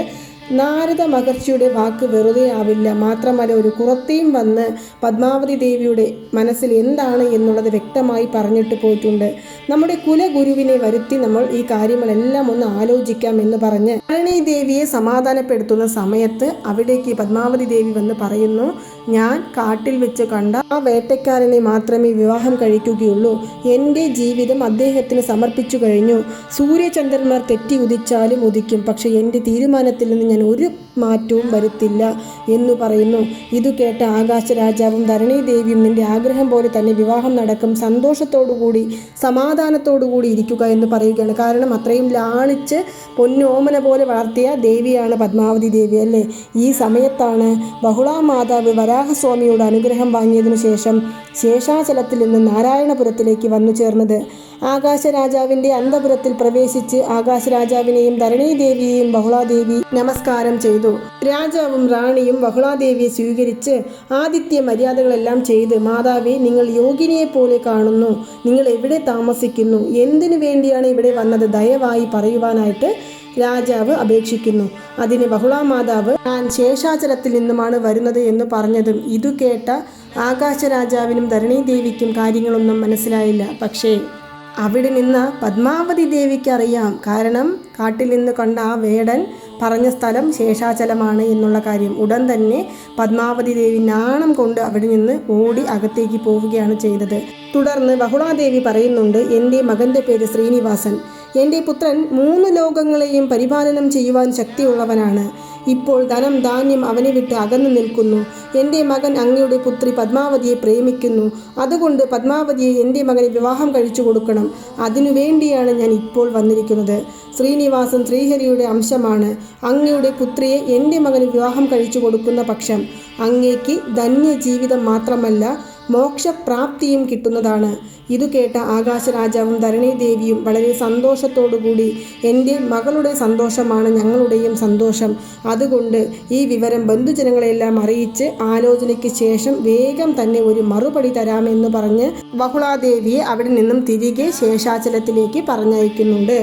നാരദ മഹർഷിയുടെ വാക്ക് വെറുതെ ആവില്ല. മാത്രമല്ല ഒരു കുറത്തെയും വന്ന് പത്മാവതി ദേവിയുടെ മനസ്സിൽ എന്താണ് എന്നുള്ളത് വ്യക്തമായി പറഞ്ഞിട്ട് പോയിട്ടുണ്ട്. നമ്മുടെ കുലഗുരുവിനെ വരുത്തി നമ്മൾ ഈ കാര്യങ്ങളെല്ലാം ഒന്ന് ആലോചിക്കാം എന്ന് പറഞ്ഞ് ഭരണി ദേവിയെ സമാധാനപ്പെടുത്തുന്ന സമയത്ത് അവിടേക്ക് പത്മാവതി ദേവി വന്ന് പറയുന്നു ഞാൻ കാട്ടിൽ വെച്ച് കണ്ട ആ വേട്ടക്കാരനെ മാത്രമേ വിവാഹം കഴിക്കുകയുള്ളൂ. എന്റെ ജീവിതം അദ്ദേഹത്തിന് സമർപ്പിച്ചു കഴിഞ്ഞു. സൂര്യചന്ദ്രന്മാർ തെറ്റി ഉദിച്ചാലും ഉദിക്കും. പക്ഷേ എന്റെ തീരുമാനത്തിൽ നിന്ന് ഞാൻ ഒരു മാറ്റവും വരുത്തില്ല എന്ന് പറയുന്നു. ഇത് കേട്ട ആകാശ രാജാവും ധരണീദേവിയും നിന്റെ ആഗ്രഹം പോലെ തന്നെ വിവാഹം നടക്കും. സന്തോഷത്തോടുകൂടി സമാധാനത്തോടുകൂടി ഇരിക്കുക എന്ന് പറയുകയാണ്. കാരണം അത്രയും ലാളിച്ച് പൊന്നോമന പോലെ വളർത്തിയ ദേവിയാണ് പത്മാവതി ദേവി അല്ലേ? ഈ സമയത്താണ് ബഹുളാ മാതാവ് വരാഹസ്വാമിയുടെ അനുഗ്രഹം വാങ്ങിയതിനു ശേഷം ശേഷാചലത്തിൽ നിന്ന് നാരായണപുരത്തിലേക്ക് വന്നു ചേർന്നത് ആകാശരാജാവിന്റെ അന്തപുരത്തിൽ പ്രവേശിച്ച് ആകാശരാജാവിനെയും ധരണീദേവിയെയും ബഹുളാദേവി നമസ്കാരം ചെയ്തു. രാജാവും റാണിയും ബഹുളാദേവിയെ സ്വീകരിച്ച് ആദിത്യ മര്യാദകളെല്ലാം ചെയ്ത് മാതാവി നിങ്ങൾ യോഗിനിയെ പോലെ കാണുന്നു. നിങ്ങൾ എവിടെ താമസിക്കുന്നു? എന്തിനു വേണ്ടിയാണ് ഇവിടെ വന്നത്? ദയവായി പറയുവാനായിട്ട് രാജാവ് അപേക്ഷിക്കുന്നു. അതിന് ബഹുളാമാതാവ് ഞാൻ ശേഷാചലത്തിൽ നിന്നുമാണ് വരുന്നത് എന്ന് പറഞ്ഞതും ഇതു കേട്ട ആകാശരാജാവിനും ധരണീദേവിക്കും കാര്യങ്ങളൊന്നും മനസ്സിലായില്ല. പക്ഷേ അവിടെ നിന്ന് പത്മാവതി ദേവിക്ക് അറിയാം. കാരണം കാട്ടിൽ നിന്ന് കണ്ട ആ വേടൻ പറഞ്ഞ സ്ഥലം ശേഷാചലമാണ് എന്നുള്ള കാര്യം. ഉടൻ തന്നെ പത്മാവതി ദേവി നാണം കൊണ്ട് അവിടെ നിന്ന് ഓടി അകത്തേക്ക് പോവുകയാണ് ചെയ്തത്. തുടർന്ന് ബഹുളാദേവി പറയുന്നുണ്ട് എന്റെ മകന്റെ പേര് ശ്രീനിവാസൻ. എന്റെ പുത്രൻ മൂന്ന് ലോകങ്ങളെയും പരിപാലനം ചെയ്യുവാൻ ശക്തിയുള്ളവനാണ്. ഇപ്പോൾ ധനം ധാന്യം അവനെ വിട്ട് അകന്നു നിൽക്കുന്നു. എന്റെ മകൻ അങ്ങയുടെ പുത്രി പത്മാവതിയെ പ്രേമിക്കുന്നു. അതുകൊണ്ട് പത്മാവതിയെ എന്റെ മകനെ വിവാഹം കഴിച്ചു കൊടുക്കണം. അതിനു വേണ്ടിയാണ് ഞാൻ ഇപ്പോൾ വന്നിരിക്കുന്നത്. ശ്രീനിവാസൻ ശ്രീഹരിയുടെ അംശമാണ് അങ്ങയുടെ പുത്രിയെ എന്റെ മകന് വിവാഹം കഴിച്ചു കൊടുക്കുന്ന പക്ഷം അങ്ങേക്ക് ധന്യ ജീവിതം മാത്രമല്ല മോക്ഷപ്രാപ്തിയും കിട്ടുന്നതാണ്. ഇതു കേട്ട ആകാശരാജാവും ധരണീദേവിയും വളരെ സന്തോഷത്തോടുകൂടി എന്റെ മകളുടെ സന്തോഷമാണ് ഞങ്ങളുടെയും സന്തോഷം. അതുകൊണ്ട് ഈ വിവരം ബന്ധുജനങ്ങളെല്ലാം അറിയിച്ച് ആലോചനയ്ക്ക് ശേഷം വേഗം തന്നെ ഒരു മറുപടി തരാമെന്ന് പറഞ്ഞ് ബഹുളാദേവിയെ അവിടെ നിന്നും തിരികെ ശേഷാചലത്തിലേക്ക് പറഞ്ഞയക്കുന്നുണ്ട്.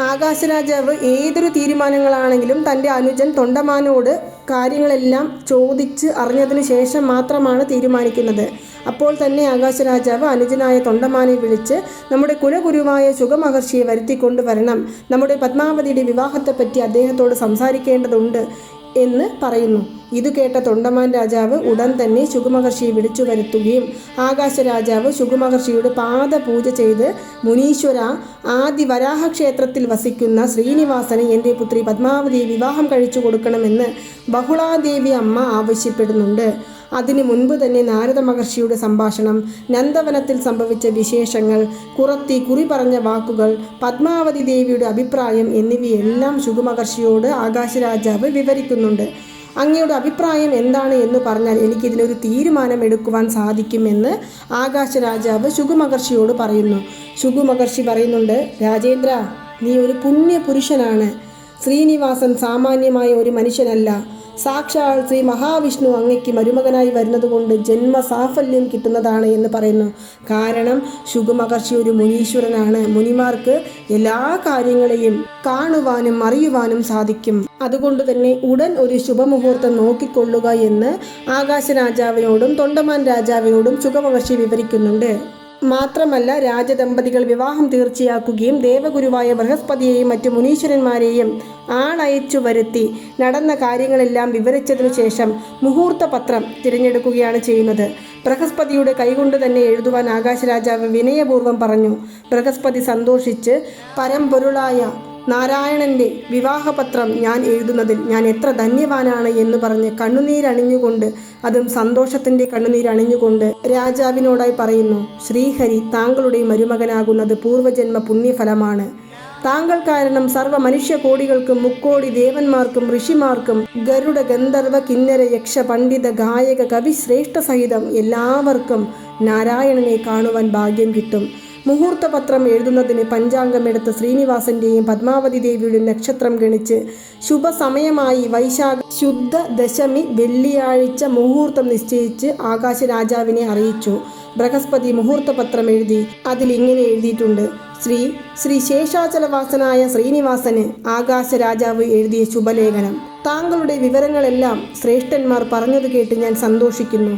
ആകാശരാജാവ് ഏതൊരു തീരുമാനങ്ങളാണെങ്കിലും തന്റെ അനുജൻ തൊണ്ടമാനോട് കാര്യങ്ങളെല്ലാം ചോദിച്ച് അറിഞ്ഞതിന് ശേഷം മാത്രമാണ് തീരുമാനിക്കുന്നത്. അപ്പോൾ തന്നെ ആകാശരാജാവ് അനുജനായ തൊണ്ടമാനെ വിളിച്ച് നമ്മുടെ കുലഗുരുവായ സുഖമഹർഷിയെ വരുത്തിക്കൊണ്ട് വരണം നമ്മുടെ പത്മാവതിയുടെ വിവാഹത്തെപ്പറ്റി അദ്ദേഹത്തോട് സംസാരിക്കേണ്ടതുണ്ട്. എന്ന് പറയുന്നു. ഇത് കേട്ട തൊണ്ടമാൻ രാജാവ് ഉടൻ തന്നെ ശുഗമഹർഷിയെ വിളിച്ചു വരുത്തുകയും ആകാശ രാജാവ് ശുഗമഹർഷിയുടെ പാദപൂജ ചെയ്ത് മുനീശ്വര ആദി വരാഹ ക്ഷേത്രത്തിൽ വസിക്കുന്ന ശ്രീനിവാസന് എന്റെ പുത്രി പത്മാവതിയെ വിവാഹം കഴിച്ചു കൊടുക്കണമെന്ന് ബഹുളാദേവി അമ്മ ആവശ്യപ്പെടുന്നുണ്ട്. അതിനു മുൻപ് തന്നെ നാരദ മഹർഷിയുടെ സംഭാഷണം നന്ദവനത്തിൽ സംഭവിച്ച വിശേഷങ്ങൾ കുറത്തി കുറി പറഞ്ഞ വാക്കുകൾ പത്മാവതി ദേവിയുടെ അഭിപ്രായം എന്നിവയെല്ലാം ശുഗുമഹർഷിയോട് ആകാശരാജാവ് വിവരിക്കുന്നുണ്ട്. അങ്ങയുടെ അഭിപ്രായം എന്താണ് എന്ന് പറഞ്ഞാൽ എനിക്കിതിനൊരു തീരുമാനം എടുക്കുവാൻ സാധിക്കുമെന്ന് ആകാശരാജാവ് ശുഗുമഹർഷിയോട് പറയുന്നു. ശുഗുമഹർഷി പറയുന്നുണ്ട് രാജേന്ദ്ര നീ ഒരു പുണ്യ പുരുഷനാണ് ശ്രീനിവാസൻ സാമാന്യമായ ഒരു മനുഷ്യനല്ല. സാക്ഷാൽ ശ്രീ മഹാവിഷ്ണു അങ്ങയ്ക്ക് മരുമകനായി വരുന്നതുകൊണ്ട് ജന്മസാഫല്യം കിട്ടുന്നതാണ് എന്ന് പറയുന്നു. കാരണം ശുഗമഹർഷി ഒരു മുനീശ്വരനാണ്. മുനിമാർക്ക് എല്ലാ കാര്യങ്ങളെയും കാണുവാനും അറിയുവാനും സാധിക്കും. അതുകൊണ്ട് തന്നെ ഉടൻ ഒരു ശുഭമുഹൂർത്തം നോക്കിക്കൊള്ളുക എന്ന് ആകാശ രാജാവിനോടും തൊണ്ടമാൻ രാജാവിനോടും ശുഗമഹർഷി വിവരിക്കുന്നുണ്ട്. മാത്രമല്ല രാജദമ്പതികൾ വിവാഹം തീർച്ചയാക്കുകയും ദേവഗുരുവായ ബൃഹസ്പതിയെയും മറ്റു മുനീശ്വരന്മാരെയും ആളയച്ചു വരുത്തി നടന്ന കാര്യങ്ങളെല്ലാം വിവരിച്ചതിനു ശേഷം മുഹൂർത്ത പത്രം തിരഞ്ഞെടുക്കുകയാണ് ചെയ്യുന്നത്. ബൃഹസ്പതിയുടെ കൈകൊണ്ട് തന്നെ എഴുതുവാൻ ആകാശരാജാവ് വിനയപൂർവം പറഞ്ഞു. ബൃഹസ്പതി സന്തോഷിച്ച് പരമ്പൊരുളായ നാരായണന്റെ വിവാഹപത്രം ഞാൻ എഴുതുന്നതിൽ ഞാൻ എത്ര ധന്യവാനാണ് എന്ന് പറഞ്ഞ് കണ്ണുനീരണിഞ്ഞുകൊണ്ട് അതും സന്തോഷത്തിന്റെ കണ്ണുനീരണിഞ്ഞുകൊണ്ട് രാജാവിനോടായി പറയുന്നു ശ്രീഹരി താങ്കളുടെ മരുമകനാകുന്നത് പൂർവജന്മ പുണ്യഫലമാണ്. താങ്കൾ കാരണം സർവ മനുഷ്യ കോടികൾക്കും മുക്കോടി ദേവന്മാർക്കും ഋഷിമാർക്കും ഗരുഡ ഗന്ധർവ കിന്നര യക്ഷ പണ്ഡിത ഗായക കവി ശ്രേഷ്ഠ സഹിതം എല്ലാവർക്കും നാരായണനെ കാണുവാൻ ഭാഗ്യം കിട്ടും. മുഹൂർത്തപത്രം എഴുതുന്നതിന് പഞ്ചാംഗമെടുത്ത ശ്രീനിവാസന്റെയും പത്മാവതി ദേവിയുടെ നക്ഷത്രം ഗണിച്ച് ശുഭസമയമായി വൈശാഖ ശുദ്ധ ദശമി വെള്ളിയാഴ്ച മുഹൂർത്തം നിശ്ചയിച്ച് ആകാശ രാജാവിനെ അറിയിച്ചു. ബൃഹസ്പതി മുഹൂർത്തപത്രം എഴുതി അതിൽ ഇങ്ങനെ എഴുതിയിട്ടുണ്ട്. ശ്രീ ശ്രീ ശേഷാചലവാസനായ ശ്രീനിവാസന് ആകാശരാജാവ് എഴുതിയ ശുഭലേഖനം. താങ്കളുടെ വിവരങ്ങളെല്ലാം ശ്രേഷ്ഠന്മാർ പറഞ്ഞത് കേട്ട് ഞാൻ സന്തോഷിക്കുന്നു.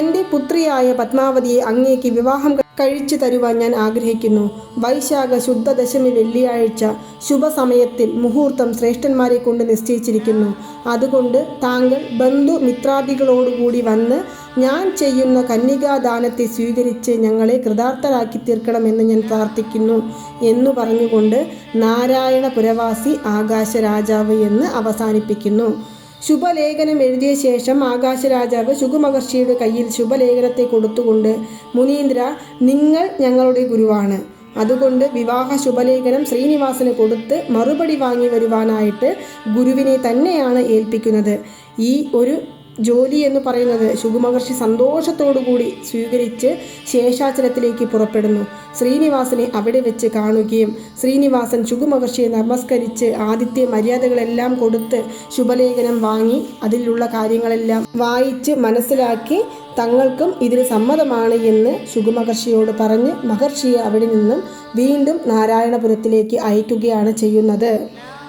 എന്റെ പുത്രിയായ പത്മാവതിയെ അങ്ങേക്ക് വിവാഹം കഴിച്ചു തരുവാൻ ഞാൻ ആഗ്രഹിക്കുന്നു. വൈശാഖ ശുദ്ധ ദശമി വെള്ളിയാഴ്ച ശുഭസമയത്തിൽ മുഹൂർത്തം ശ്രേഷ്ഠന്മാരെ കൊണ്ട് നിശ്ചയിച്ചിരിക്കുന്നു. അതുകൊണ്ട് താങ്കൾ ബന്ധു മിത്രാദികളോടുകൂടി വന്ന് ഞാൻ ചെയ്യുന്ന കന്യകാദാനത്തെ സ്വീകരിച്ച് ഞങ്ങളെ കൃതാർത്ഥരാക്കി തീർക്കണമെന്ന് ഞാൻ പ്രാർത്ഥിക്കുന്നു എന്നു പറഞ്ഞുകൊണ്ട് നാരായണ പുരവാസി ആകാശരാജാവ് എന്ന് അവസാനിപ്പിക്കുന്നു. ശുഭലേഖനം എഴുതിയ ശേഷം ആകാശരാജാവ് ശുഗമഹർഷിയുടെ കയ്യിൽ ശുഭലേഖനത്തെ കൊടുത്തുകൊണ്ട് മുനീന്ദ്ര നിങ്ങൾ ഞങ്ങളുടെ ഗുരുവാണ്. അതുകൊണ്ട് വിവാഹ ശുഭലേഖനം ശ്രീനിവാസന് കൊടുത്ത് മറുപടി വാങ്ങി വരുവാനായിട്ട് ഗുരുവിനെ തന്നെയാണ് ഏൽപ്പിക്കുന്നത്. ഈ ഒരു ജോലി എന്ന് പറയുന്നത് ശുഗമഹർഷി സന്തോഷത്തോടുകൂടി സ്വീകരിച്ച് ശേഷാചലത്തിലേക്ക് പുറപ്പെടുന്നു. ശ്രീനിവാസനെ അവിടെ വെച്ച് കാണുകയും ശ്രീനിവാസൻ ശുഗുമഹർഷിയെ നമസ്കരിച്ച് ആദിത്യ മര്യാദകളെല്ലാം കൊടുത്ത് ശുഭലേഖനം വാങ്ങി അതിലുള്ള കാര്യങ്ങളെല്ലാം വായിച്ച് മനസ്സിലാക്കി തങ്ങൾക്കും ഇതിന് സമ്മതമാണ് എന്ന് ശുഗമഹർഷിയോട് പറഞ്ഞ് മഹർഷിയെ അവിടെ നിന്നും വീണ്ടും നാരായണപുരത്തിലേക്ക് അയക്കുകയാണ് ചെയ്യുന്നത്.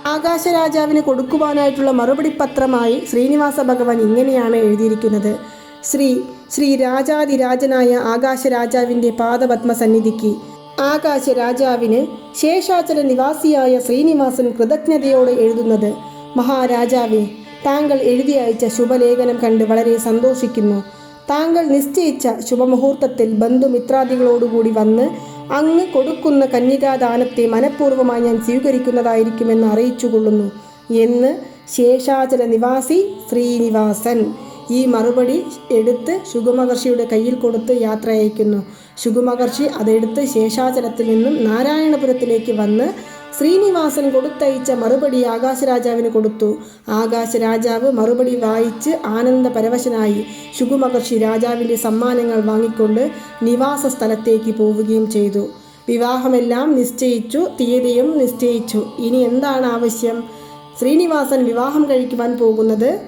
ആകാശരാജാവിന് കൊടുക്കുവാനായിട്ടുള്ള മറുപടി പത്രമായി ശ്രീനിവാസ ഭഗവാൻ ഇങ്ങനെയാണ് എഴുതിയിരിക്കുന്നത്. ശ്രീ ശ്രീ രാജാതിരാജനായ ആകാശരാജാവിന്റെ പാദപത്മ സന്നിധിക്ക് ആകാശരാജാവിന് ശേഷാചല നിവാസിയായ ശ്രീനിവാസൻ കൃതജ്ഞതയോടെ എഴുതുന്നത് മഹാരാജാവേ താങ്കൾ എഴുതി അയച്ച ശുഭലേഖനം കണ്ട് വളരെ സന്തോഷിക്കുന്നു. താങ്കൾ നിശ്ചയിച്ച ശുഭമുഹൂർത്തത്തിൽ ബന്ധുമിത്രാദികളോടുകൂടി വന്ന് അങ്ങ് കൊടുക്കുന്ന കന്യകാദാനത്തെ മനഃപൂർവമായി ഞാൻ സ്വീകരിക്കുന്നതായിരിക്കുമെന്ന് അറിയിച്ചുകൊള്ളുന്നു എന്ന് ശേഷാചല നിവാസി ശ്രീനിവാസൻ ഈ മറുപടി എടുത്ത് ശുഗമഹർഷിയുടെ കയ്യിൽ കൊടുത്ത് യാത്ര അയക്കുന്നു. ശുഗമഹർഷി അതെടുത്ത് ശേഷാചലത്തിൽ നിന്നും നാരായണപുരത്തിലേക്ക് വന്ന് ശ്രീനിവാസൻ കൊടുത്തയച്ച മറുപടി ആകാശരാജാവിന് കൊടുത്തു. ആകാശരാജാവ് മറുപടി വായിച്ച് ആനന്ദ പരവശനായി ശുഗുമഹർഷി രാജാവിന്റെ സമ്മാനങ്ങൾ വാങ്ങിക്കൊണ്ട് നിവാസ സ്ഥലത്തേക്ക് പോവുകയും ചെയ്തു. വിവാഹമെല്ലാം നിശ്ചയിച്ചു തീയതിയും നിശ്ചയിച്ചു. ഇനി എന്താണ് ആവശ്യം? ശ്രീനിവാസൻ വിവാഹം കഴിക്കുവാൻ പോകുന്നത്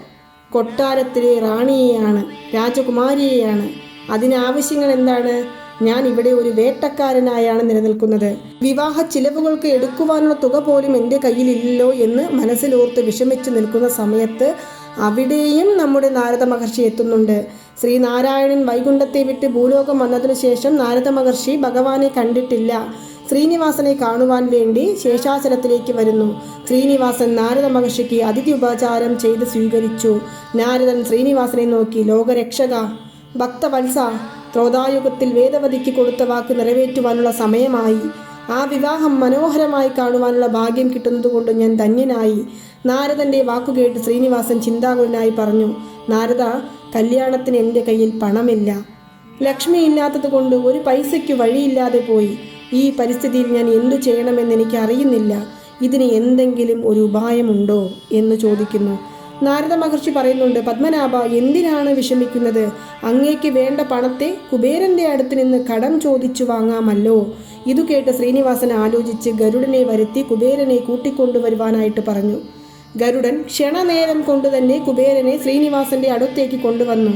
കൊട്ടാരത്തിലെ റാണിയെയാണ് രാജകുമാരിയെയാണ്. അതിനാവശ്യങ്ങൾ എന്താണ്? ഞാൻ ഇവിടെ ഒരു വേട്ടക്കാരനായാണ് നിലനിൽക്കുന്നത്. വിവാഹ ചിലവുകൾക്ക് എടുക്കുവാനുള്ള തുക പോലും എന്റെ കയ്യിലില്ലല്ലോ എന്ന് മനസ്സിലോർത്ത് വിഷമിച്ചു നിൽക്കുന്ന സമയത്ത് അവിടെയും നമ്മുടെ നാരദ മഹർഷി എത്തുന്നുണ്ട്. ശ്രീനാരായണൻ വൈകുണ്ഠത്തെ വിട്ട് ഭൂലോകം വന്നതിനു ശേഷം നാരദ മഹർഷി ഭഗവാനെ കണ്ടിട്ടില്ല. ശ്രീനിവാസനെ കാണുവാൻ വേണ്ടി ശേഷാചലത്തിലേക്ക് വരുന്നു. ശ്രീനിവാസൻ നാരദ മഹർഷിക്ക് അതിഥി ഉപചാരം ചെയ്ത് സ്വീകരിച്ചു. നാരദൻ ശ്രീനിവാസനെ നോക്കി ലോകരക്ഷക ഭക്തവത്സ ത്രോതായുഗത്തിൽ വേദവതിക്ക് കൊടുത്ത വാക്ക് നിറവേറ്റുവാനുള്ള സമയമായി. ആ വിവാഹം മനോഹരമായി കാണുവാനുള്ള ഭാഗ്യം കിട്ടുന്നതുകൊണ്ട് ഞാൻ ധന്യനായി. നാരദന്റെ വാക്കുകേട്ട് ശ്രീനിവാസൻ ചിന്താകുലനായി പറഞ്ഞു നാരദ കല്യാണത്തിന് എന്റെ കയ്യിൽ പണമില്ല. ലക്ഷ്മി ഇല്ലാത്തതുകൊണ്ട് ഒരു പൈസയ്ക്ക് വഴിയില്ലാതെ പോയി. ഈ പരിസ്ഥിതിയിൽ ഞാൻ എന്തു ചെയ്യണമെന്ന് എനിക്ക് അറിയുന്നില്ല ഇതിന് എന്തെങ്കിലും ഒരു ഉപായമുണ്ടോ? എന്ന് ചോദിക്കുന്നു. നാരദ മഹർഷി പറയുന്നുണ്ട് പത്മനാഭ എന്തിനാണ് വിഷമിക്കുന്നത്? അങ്ങേക്ക് വേണ്ട പണത്തെ കുബേരന്റെ അടുത്ത് നിന്ന് കടം ചോദിച്ചു വാങ്ങാമല്ലോ. ഇതു കേട്ട് ശ്രീനിവാസൻ ആലോചിച്ച് ഗരുഡനെ വരുത്തി കുബേരനെ കൂട്ടിക്കൊണ്ടുവരുവാനായിട്ട് പറഞ്ഞു. ഗരുഡൻ ക്ഷണനേരം കൊണ്ട് തന്നെ കുബേരനെ ശ്രീനിവാസന്റെ അടുത്തേക്ക് കൊണ്ടുവന്നു.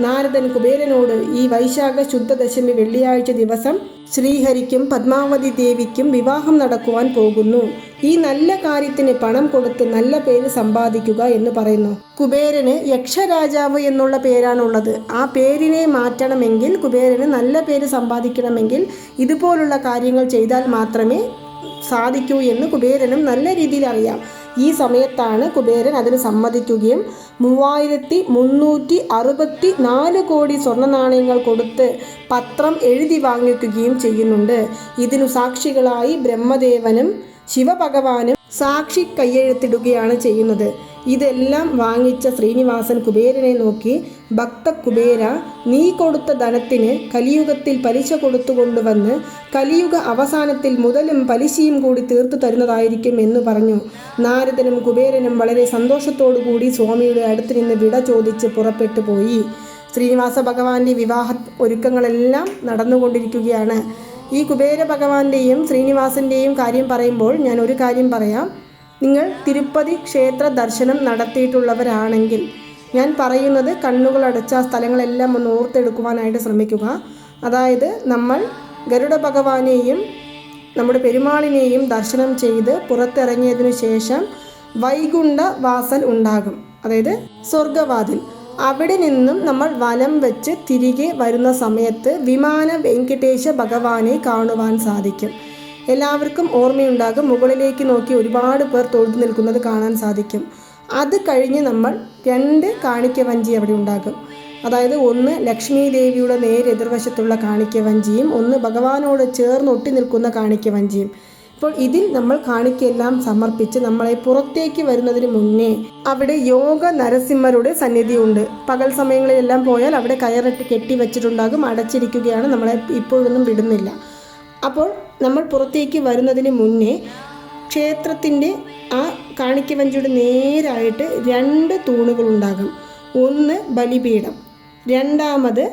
നാരദൻ കുബേരനോട് ഈ വൈശാഖ ശുദ്ധദശമി വെള്ളിയാഴ്ച ദിവസം ശ്രീഹരിക്കും പത്മാവതി ദേവിക്കും വിവാഹം നടക്കുവാൻ പോകുന്നു. ഈ നല്ല കാര്യത്തിന് പണം കൊടുത്ത് നല്ല പേര് സമ്പാദിക്കുക എന്ന് പറയുന്നു. കുബേരന് യക്ഷരാജാവ് എന്നുള്ള പേരാണുള്ളത്. ആ പേരിനെ മാറ്റണമെങ്കിൽ കുബേരന് നല്ല പേര് സമ്പാദിക്കണമെങ്കിൽ ഇതുപോലുള്ള കാര്യങ്ങൾ ചെയ്താൽ മാത്രമേ സാധിക്കൂ എന്ന് കുബേരനും നല്ല രീതിയിൽ അറിയാം. ഈ സമയത്താണ് കുബേരൻ അതിന് സമ്മതിക്കുകയും മൂവായിരത്തി മുന്നൂറ്റി അറുപത്തി നാല് കോടി സ്വർണ നാണയങ്ങൾ കൊടുത്ത് പത്രം എഴുതി വാങ്ങിക്കുകയും ചെയ്യുന്നുണ്ട്. ഇതിനു സാക്ഷികളായി ബ്രഹ്മദേവനും ശിവഭഗവാനും സാക്ഷി കയ്യെഴുത്തിടുകയാണ് ചെയ്യുന്നത്. ഇതെല്ലാം വാങ്ങിച്ച ശ്രീനിവാസൻ കുബേരനെ നോക്കി ഭക്ത കുബേര നീ കൊടുത്ത ധനത്തിന് കലിയുഗത്തിൽ പലിശ കൊടുത്തുകൊണ്ടുവന്ന് കലിയുഗ അവസാനത്തിൽ മുതലും പലിശയും കൂടി തീർത്തു തരുന്നതായിരിക്കും എന്ന് പറഞ്ഞു. നാരദനും കുബേരനും വളരെ കൂടി സ്വാമിയുടെ അടുത്ത് നിന്ന് വിട ചോദിച്ച് പുറപ്പെട്ടു പോയി. ശ്രീനിവാസ ഭഗവാന്റെ വിവാഹ ഒരുക്കങ്ങളെല്ലാം നടന്നുകൊണ്ടിരിക്കുകയാണ്. ഈ കുബേര ഭഗവാന്റെയും ശ്രീനിവാസിന്റെയും കാര്യം പറയുമ്പോൾ ഞാൻ ഒരു കാര്യം പറയാം. നിങ്ങൾ തിരുപ്പതി ക്ഷേത്ര ദർശനം നടത്തിയിട്ടുള്ളവരാണെങ്കിൽ ഞാൻ പറയുന്നത് കണ്ണുകൾ അടച്ച സ്ഥലങ്ങളെല്ലാം ഒന്ന് ഓർത്തെടുക്കുവാനായിട്ട് ശ്രമിക്കുക. അതായത് നമ്മൾ ഗരുഡ ഭഗവാനെയും നമ്മുടെ പെരുമാളിനെയും ദർശനം ചെയ്ത് പുറത്തിറങ്ങിയതിനു ശേഷം വൈകുണ്ഠ വാസൽ ഉണ്ടാകും. അതായത് സ്വർഗവാതിൽ അവിടെ നിന്നും നമ്മൾ വലം വെച്ച് തിരികെ വരുന്ന സമയത്ത് വിമാന വെങ്കടേശ ഭഗവാനെ കാണുവാൻ സാധിക്കും. എല്ലാവർക്കും ഓർമ്മയുണ്ടാകും. മുകളിലേക്ക് നോക്കി ഒരുപാട് പേർ തൊഴുതു നിൽക്കുന്നത് കാണാൻ സാധിക്കും. അത് കഴിഞ്ഞ് നമ്മൾ രണ്ട് കാണിക്ക വഞ്ചി അവിടെ ഉണ്ടാകും. അതായത് ഒന്ന് ലക്ഷ്മി ദേവിയുടെ നേരെതിർവശത്തുള്ള കാണിക്ക വഞ്ചിയും ഒന്ന് ഭഗവാനോട് ചേർന്ന് ഒട്ടി നിൽക്കുന്ന കാണിക്ക വഞ്ചിയും ഇപ്പോൾ ഇതിൽ നമ്മൾ കാണിക്കെല്ലാം സമർപ്പിച്ച് നമ്മളെ പുറത്തേക്ക് വരുന്നതിന് മുന്നേ അവിടെ യോഗ നരസിംഹരുടെ സന്നിധിയുണ്ട്. പകൽ സമയങ്ങളിലെല്ലാം പോയാൽ അവിടെ കയറിട്ട് കെട്ടി വെച്ചിട്ടുണ്ടാകും അടച്ചിരിക്കുകയാണ് നമ്മളെ ഇപ്പോഴൊന്നും വിടുന്നില്ല. അപ്പോൾ നമ്മൾ പുറത്തേക്ക് വരുന്നതിന് മുന്നേ ക്ഷേത്രത്തിന്റെ ആ കാണിക്കവഞ്ചിയുടെ നേരായിട്ട് രണ്ട് തൂണുകളുണ്ടാകും ഒന്ന് ബലിപീഠം രണ്ടാമത്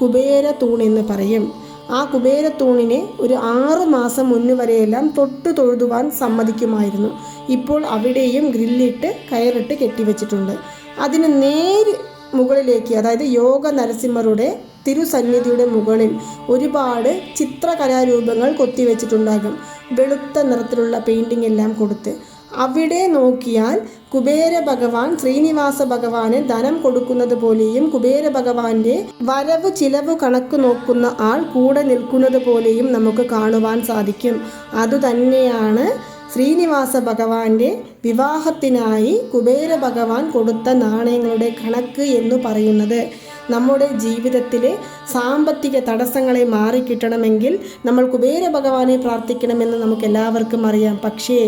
കുബേര തൂൺ എന്ന് പറയും. ആ കുബേരത്തൂണിനെ ഒരു ആറു മാസം മുന്നു വരെയെല്ലാം തൊട്ടു തൊഴുതുവാൻ സമ്മതിക്കുമായിരുന്നു. ഇപ്പോൾ അവിടെയും ഗ്രില്ലിട്ട് കയറിട്ട് കെട്ടിവെച്ചിട്ടുണ്ട്. അതിന് നേര് മുകളിലേക്ക് അതായത് യോഗ നരസിംഹരുടെ തിരുസന്നിധിയുടെ മുകളിൽ ഒരുപാട് ചിത്രകലാരൂപങ്ങൾ കൊത്തിവെച്ചിട്ടുണ്ടാകും. വെളുത്ത നിറത്തിലുള്ള പെയിന്റിംഗ് എല്ലാം കൊടുത്ത്. അവിടെ നോക്കിയാൽ കുബേര ഭഗവാൻ ശ്രീനിവാസ ഭഗവാന് ധനം കൊടുക്കുന്നത് പോലെയും കുബേര ഭഗവാന്റെ വരവ് ചിലവ് കണക്ക് നോക്കുന്ന ആൾ കൂടെ നിൽക്കുന്നത് പോലെയും നമുക്ക് കാണുവാൻ സാധിക്കും. അതുതന്നെയാണ് ശ്രീനിവാസ ഭഗവാന്റെ വിവാഹത്തിനായി കുബേര ഭഗവാൻ കൊടുത്ത നാണയങ്ങളുടെ കണക്ക് എന്ന് പറയുന്നത്. നമ്മുടെ ജീവിതത്തിലെ സാമ്പത്തിക തടസ്സങ്ങളെ മാറിക്കിട്ടണമെങ്കിൽ നമ്മൾ കുബേര ഭഗവാനെ പ്രാർത്ഥിക്കണമെന്ന് നമുക്ക് എല്ലാവർക്കും അറിയാം. പക്ഷേ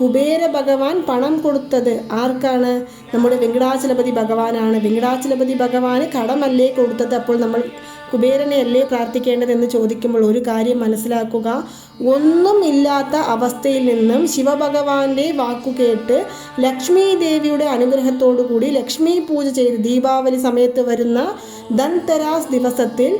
കുബേര ഭഗവാൻ പണം കൊടുത്തത് ആർക്കാണ്? നമ്മുടെ വെങ്കടാചലപതി ഭഗവാനാണ്. വെങ്കടാചലപതി ഭഗവാന് കടമല്ലേ കൊടുത്തത്? അപ്പോൾ നമ്മൾ കുബേരനെ അല്ലേ പ്രാർത്ഥിക്കേണ്ടതെന്ന് ചോദിക്കുമ്പോൾ ഒരു കാര്യം മനസ്സിലാക്കുക. ഒന്നുമില്ലാത്ത അവസ്ഥയിൽ നിന്നും ശിവഭഗവാന്റെ വാക്കുകേട്ട് ലക്ഷ്മി ദേവിയുടെ അനുഗ്രഹത്തോടു കൂടി ലക്ഷ്മി പൂജ ചെയ്ത് ദീപാവലി സമയത്ത് വരുന്ന ധൻതരാസ് ദിവസത്തിൽ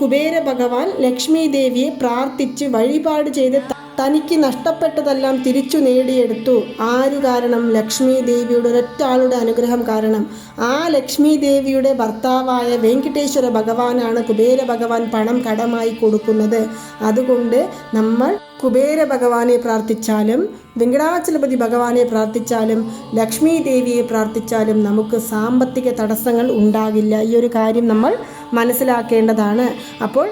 കുബേര ഭഗവാൻ ലക്ഷ്മി ദേവിയെ പ്രാർത്ഥിച്ച് വഴിപാട് ചെയ്ത് തനിക്ക് നഷ്ടപ്പെട്ടതെല്ലാം തിരിച്ചു നേടിയെടുത്തു. ആര് കാരണം? ലക്ഷ്മി ദേവിയുടെ ഒരൊറ്റ ആളുടെ അനുഗ്രഹം കാരണം. ആ ലക്ഷ്മി ദേവിയുടെ ഭർത്താവായ വെങ്കടേശ്വര ഭഗവാനാണ് കുബേര ഭഗവാൻ പണം കടമായി കൊടുക്കുന്നത്. അതുകൊണ്ട് നമ്മൾ കുബേര ഭഗവാനെ പ്രാർത്ഥിച്ചാലും വെങ്കടാചലപതി ഭഗവാനെ പ്രാർത്ഥിച്ചാലും ലക്ഷ്മി ദേവിയെ പ്രാർത്ഥിച്ചാലും നമുക്ക് സാമ്പത്തിക തടസ്സങ്ങൾ ഉണ്ടാകില്ല. ഈ ഒരു കാര്യം നമ്മൾ മനസ്സിലാക്കേണ്ടതാണ്. അപ്പോൾ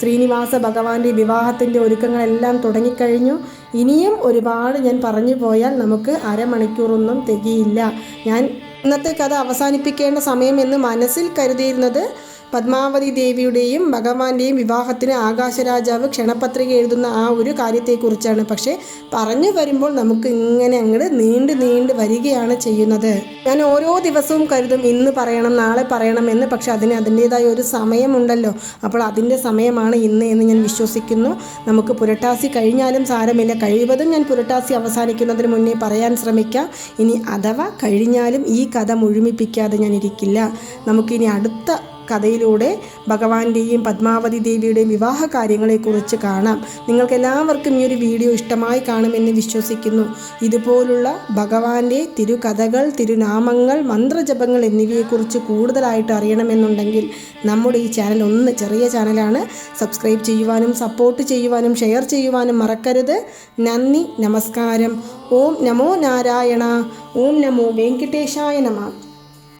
ശ്രീനിവാസ ഭഗവാന്റെ വിവാഹത്തിന്റെ ഒരുക്കങ്ങളെല്ലാം തുടങ്ങിക്കഴിഞ്ഞു. ഇനിയും ഒരുപാട് ഞാൻ പറഞ്ഞു പോയാൽ നമുക്ക് അരമണിക്കൂറൊന്നും തികയില്ല. ഞാൻ ഇന്നത്തെ കഥ അവസാനിപ്പിക്കേണ്ട സമയമെന്ന് മനസ്സിൽ കരുതിയിരുന്നത് പത്മാവതി ദേവിയുടെയും ഭഗവാന്റെയും വിവാഹത്തിന് ആകാശരാജാവ് ക്ഷണപത്രിക എഴുതുന്ന ആ ഒരു കാര്യത്തെക്കുറിച്ചാണ്. പക്ഷേ പറഞ്ഞു വരുമ്പോൾ നമുക്ക് ഇങ്ങനെ അങ്ങോട്ട് നീണ്ടു നീണ്ടു വരികയാണ് ചെയ്യുന്നത്. ഞാൻ ഓരോ ദിവസവും കരുതും ഇന്ന് പറയണം നാളെ പറയണം എന്ന് പക്ഷെ അതിന് അതിന്റെതായ ഒരു സമയമുണ്ടല്ലോ. അപ്പോൾ അതിന്റെ സമയമാണ് ഇന്ന് എന്ന് ഞാൻ വിശ്വസിക്കുന്നു. നമുക്ക് പുരട്ടാസി കഴിഞ്ഞാലും സാരമില്ല. കഴിവതും ഞാൻ പുരട്ടാസി അവസാനിക്കുന്നതിന് മുന്നേ പറയാൻ ശ്രമിക്കാം. ഇനി അഥവാ കഴിഞ്ഞാലും ഈ കഥ മുഴുമിപ്പിക്കാതെ ഞാൻ ഇരിക്കില്ല നമുക്കിനി അടുത്ത കഥയിലൂടെ ഭഗവാന്റെയും പത്മാവതി ദേവിയുടെയും വിവാഹ കാര്യങ്ങളെക്കുറിച്ച് കാണാം. നിങ്ങൾക്ക് എല്ലാവർക്കും ഈ ഒരു വീഡിയോ ഇഷ്ടമായി കാണുമെന്ന് വിശ്വസിക്കുന്നു. ഇതുപോലുള്ള ഭഗവാന്റെ തിരുകഥകൾ തിരുനാമങ്ങൾ മന്ത്രജപങ്ങൾ എന്നിവയെക്കുറിച്ച് കൂടുതലായിട്ട് അറിയണമെന്നുണ്ടെങ്കിൽ നമ്മുടെ ഈ ചാനൽ ഒന്ന് ചെറിയ ചാനലാണ്. സബ്സ്ക്രൈബ് ചെയ്യുവാനും സപ്പോർട്ട് ചെയ്യുവാനും ഷെയർ ചെയ്യുവാനും മറക്കരുത്. നന്ദി നമസ്കാരം. ഓം നമോ നാരായണ. ഓം നമോ വെങ്കിട്ടേശായ നമ.